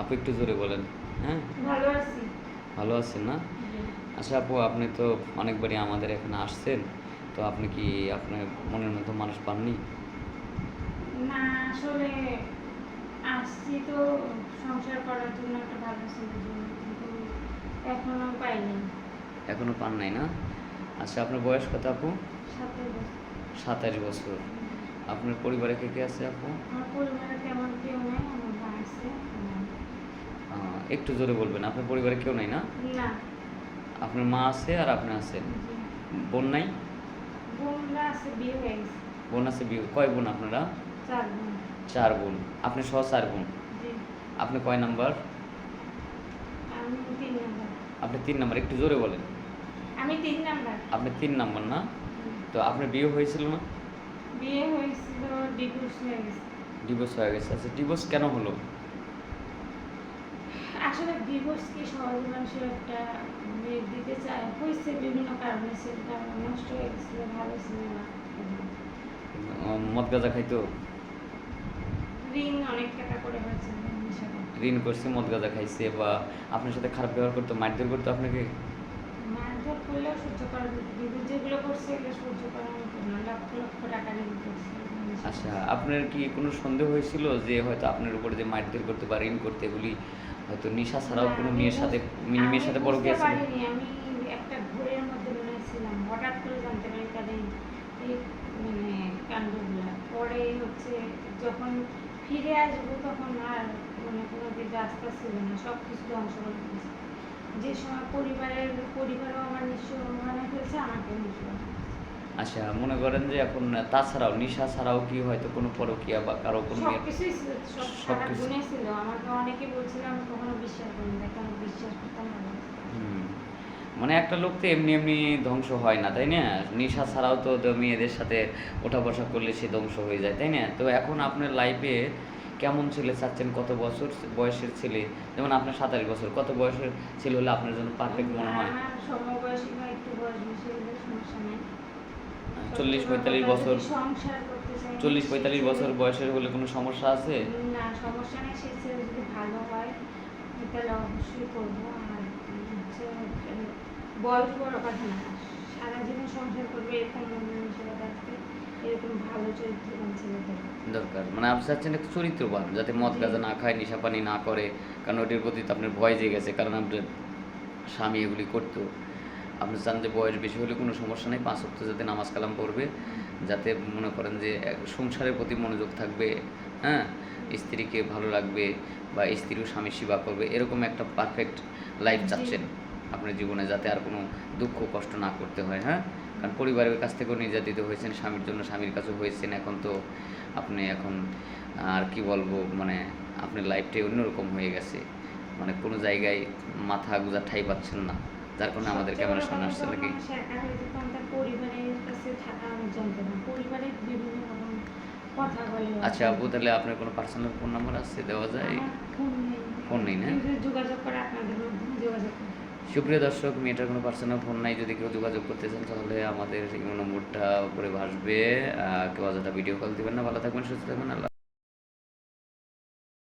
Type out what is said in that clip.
আপু একটু জোরে বলেন হ্যাঁ? ভালো আছেন না? আচ্ছা আপু আপনি তো অনেকবারই আমাদের এখানে আসছেন তো আপনি কি আপনার মনের মতো মানুষ পাননি? না আসলে আসছি তো সংসার করার জন্য একটা ভালো ছেলের জন্য কিন্তু এখনও পাইনি। এখনও পান নাই না? আচ্ছা আপনার বয়স কত আপু? সাতাশ বছর। আপনার পরিবারে কে কে আছে আপু? আমার পরিবারে তেমন কেউ নেই আমার আছে একটু জোরে বলবেন। আপনার পরিবারে কেউ নাই না? আপনার মা আছে আর আপনি আছেন? বোন নাই? বোনরা আছে বিয়ে বোন আছে বিয়ে কয় বোন আপনারা? চার বোন। চার বোন। আপনি সহ চার বোন? জি। আপনি কয় নাম্বার? আমি তিন নাম্বার। আপনি তিন নাম্বার। একটু জোরে বলেন। আমি তিন নাম্বার। আপনি তিন নাম্বার না? তো আপনার বিয়ে হয়েছিল না? বিয়ে হয়েছিল ডিভোর্স হয়ে গেছে। ডিভোর্স হয়ে গেছে। আচ্ছা ডিভোর্স কেন হলো? আসলে ডিভোর্স কি সহজ মানুষের একটা মেয়ে দিতে চায়। হয়েছে বিভিন্ন কারণে সেটা নষ্ট হয়ে গেছিল ভালো ছিল না। মদ গাঁজা খাইতো? ঋণ অনেক টাকা করে হয়েছে ঋণ করছে মদ গাঁজা খাইছে বা আপনার সাথে খারাপ ব্যবহার করতো মারধর করতো আপনাকে? মারধর করলেও সহ্য করা যেত যেগুলো করছে এগুলো সহ্য করার মতো না। লক্ষ লক্ষ টাকা ঋণ করছে। আচ্ছা আপনার কি কোনো সন্দেহ হয়েছিল যে হয়তো আপনার উপরে যে মারধর করতে বা ঋণ করতে এগুলি হয়তো নেশা ছাড়াও কোনো মেয়ের সাথে মেয়ের সাথে বড় গিয়েছিল? আমি একটা ঘোরের মধ্যে মনে ছিলাম হঠাৎ করে জানতে পারি তাদের মানে কাণ্ডগুলা। পরে হচ্ছে যখন ফিরে আসব তখন আর মানে কোনো দিক রাস্তা ছিল না সব কিছু ধ্বংস করে যে সময় পরিবারের পরিবারও আমার নিঃস্ব মানে হয়েছে আমাকে নিঃস্ব। আচ্ছা মনে করেন যে এখন তাছাড়াও নিশা ছাড়াও কি হয়তো কোনো পরকিয়া বা কারও কোনো সব মেয়ের কিছুই ছিল সব সব সারা কিছু। গুণে ছিল। আমাকে অনেকে বলছিল আমি কখনো বিশ্বাস করি না কেন বিশ্বাস করতাম না। মানে একটা লোক তো এমনি এমনি ধ্বংস হয় না তাই না? নিশা ছাড়াও তো তো মেয়েদের সাথে ওঠা বসা করলে সে ধ্বংস হয়ে যায় তাই না? তো এখন আপনার লাইফে কেমন ছেলে চাচ্ছেন? কত বছর বয়সের ছেলে? যেমন আপনার সাতাশ বছর কত বয়সের ছেলে হলে আপনার জন্য পারফেক্ট মনে হয়? সমবয়সী বা একটু বয়স বেশি হলে সমস্যা নেই। চল্লিশ পঁয়তাল্লিশ বছর চল্লিশ পঁয়তাল্লিশ বছর বয়সের হলে কোনো সমস্যা আছে? না সমস্যা নেই সে যদি ভালো হয় তাহলে অবশ্যই করব। আর বয়স বড় কথা না সারা জীবন সংসার করবে এরকম মনুষ্যতা থাকবে এরকম ভালো চরিত্রবান ছেলে দরকার। মানে আপনি চাচ্ছেন একটা চরিত্রবান যাতে মদ গাঁজা না খায় নেশা পানি না করে কারণ ওটির প্রতি তো আপনার ভয় জেগে গেছে কারণ আপনার স্বামী এগুলি করতো। আপনি চান যে বয়স বেশি হলে কোনো সমস্যা নেই পাঁচ সপ্তাহ যাতে নামাজ কালাম পড়বে যাতে মনে করেন যে সংসারের প্রতি মনোযোগ থাকবে হ্যাঁ? স্ত্রীকে ভালো লাগবে বা স্ত্রীও স্বামী সেবা করবে এরকম একটা পারফেক্ট লাইফ। চাচ্ছেন আপনার জীবনে যাতে আর কোনো দুঃখ কষ্ট না করতে হয় হ্যাঁ? কারণ পরিবারের কাছ থেকেও নির্যাতিত হয়েছেন স্বামীর জন্য স্বামীর কাছেও হয়েছেন এখন তো আপনি এখন আর কি বলব মানে আপনার লাইফটাই অন্যরকম হয়ে গেছে মানে কোনো জায়গায় মাথা গুজা ঠাই পাচ্ছেন না। যার কারণে আমাদের ক্যামেরার বড় সামনে আসছে নাকি? তার আচ্ছা আপু তাহলে আপনার কোনো পার্সোনাল ফোন নাম্বার আছে দেওয়া যায়? ফোন নেই। না? যোগাযোগ করে আপনাদের যোগাযোগ সুপ্রিয় দর্শক মেয়েটার কোনো পার্সোনাল ফোন নাই। যদি কেউ যোগাযোগ করতে চান তাহলে আমাদের এই নম্বরটা উপরে ভাসবে কেউ অযথা ভিডিও কল দিবেন না। ভালো থাকবেন সুস্থ থাকবেন। আল্লাহ